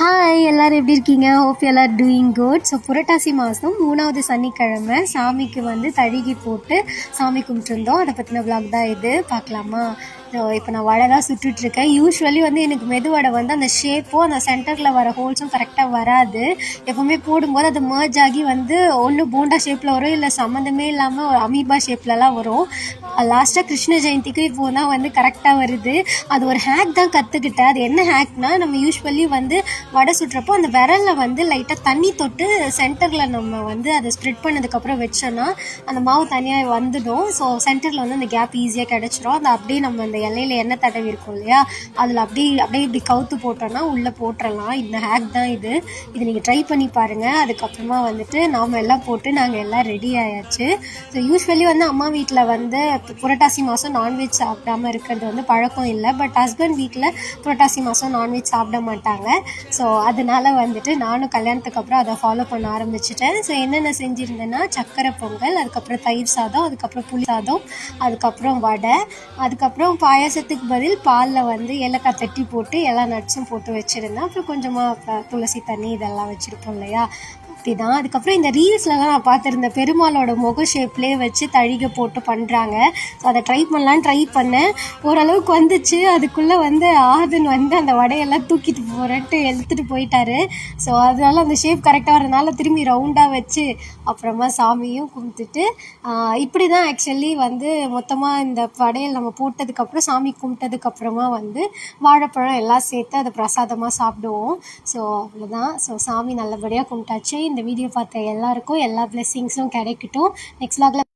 Hi எல்லோரும் எப்படி இருக்கீங்க? ஹோப் எல்லாரும் டூயிங் குட் ஸோ புரட்டாசி மாதம் மூணாவது சனிக்கிழமை சாமிக்கு வந்து தழுகி போட்டு சாமி கும்பிட்டுருந்தோம். அதை பற்றின விளாக் தான் இது. பார்க்கலாமா? இப்போ நான் வடை தான் சுட்டுட்ருக்கேன். யூஸ்வலி வந்து எனக்கு மெதுவடை வந்து அந்த ஷேப்பும் அந்த சென்டரில் வர ஹோல்ஸும் கரெக்டாக வராது. எப்போவுமே போடும்போது அது மர்ஜ் ஆகி வந்து ஒன்று போண்டா ஷேப்பில் வரும் இல்லை சம்மந்தமே இல்லாமல் ஒரு அமீபா ஷேப்லலாம் வரும். லாஸ்ட்டாக கிருஷ்ண ஜெயந்திக்கு இப்போ தான் வந்து கரெக்டாக வருது. அது ஒரு ஹேக் தான் கற்றுக்கிட்டேன் அது என்ன ஹேக்னா நம்ம யூஸ்வலி வந்து வடை சுட்டுறப்போ அந்த விரலில் வந்து லைட்டாக தண்ணி தொட்டு சென்டரில் நம்ம வந்து அதை ஸ்ப்ரெட் பண்ணதுக்கப்புறம் வச்சோன்னா அந்த மாவு தனியாக வந்துடும். ஸோ சென்டரில் வந்து அந்த கேப் ஈஸியாக கிடச்சிரும். அதை அப்படியே நம்ம அந்த இலையில எண்ணெய் தடவி இருக்கும் இல்லையா? அதில் அப்படியே அப்படியே இப்படி கவுத்து போட்டோன்னா உள்ளே போட்டுடலாம் இந்த ஹேக் தான் இது. இது நீங்கள் ட்ரை பண்ணி பாருங்கள் அதுக்கப்புறமா வந்துட்டு நாம் எல்லாம் போட்டு நாங்கள் எல்லாம் ரெடி ஆயாச்சு. ஸோ யூஸ்வலி வந்து அம்மா வீட்டில் வந்து புரட்டாசி மாதம் நான்வெஜ் சாப்பிடாம இருக்கிறது வந்து பழக்கம் இல்லை. பட் ஹஸ்பண்ட் வீட்டில் புரட்டாசி மாதம் நான்வெஜ் சாப்பிட மாட்டாங்க. ஸோ அதனால வந்துட்டு நானும் கல்யாணத்துக்கு அப்புறம் அதை ஃபாலோ பண்ண ஆரம்பிச்சிட்டேன். ஸோ என்னென்ன செஞ்சுருந்தேன்னா சக்கரை பொங்கல் அதுக்கப்புறம் தயிர் சாதம் அதுக்கப்புறம் புளி சாதம் அதுக்கப்புறம் வடை அதுக்கப்புறம் பாயாசத்துக்கு பதில் பாலில் வந்து ஏலக்காய் தட்டி போட்டு எல்லா நட்ஸும் போட்டு வச்சுருந்தேன் அப்புறம் கொஞ்சமாக துளசி தண்ணி இதெல்லாம் வச்சுருப்போம் இல்லையா? அப்படிதான் அதுக்கப்புறம் இந்த ரீல்ஸ்லலாம் நான் பார்த்துருந்தேன். பெருமாளோட முக ஷேப்லேயே வச்சு தழிகை போட்டு பண்ணுறாங்க ஸோ அதை ட்ரை பண்ணலான்னு ட்ரை பண்ணேன். ஓரளவுக்கு வந்துச்சு. அதுக்குள்ளே வந்து ஆதன் வந்து அந்த வடையெல்லாம் தூக்கிட்டு போகிறேன்ட்டு எடுத்துகிட்டு போயிட்டாரு. ஸோ அதனால அந்த ஷேப் கரெக்டாக வரதுனால திரும்பி ரவுண்டாக வச்சு அப்புறமா சாமியும் கும்பிட்டுட்டு இப்படி தான் ஆக்சுவலி வந்து மொத்தமாக இந்த வடையல் நம்ம போட்டதுக்கப்புறம் சாமி கும்பிட்டதுக்கப்புறமா வந்து வாழைப்பழம் எல்லாம் சேர்த்து அதை பிரசாதமாக சாப்பிடுவோம். ஸோ அவ்வளோதான் ஸோ சாமி நல்லபடியாக கும்பிட்டாச்சு. இந்த வீடியோ பார்த்த எல்லாருக்கும் எல்லா பிளெஸ்ஸிங்ஸும் கிடைக்கட்டும். நெக்ஸ்ட் லாகில்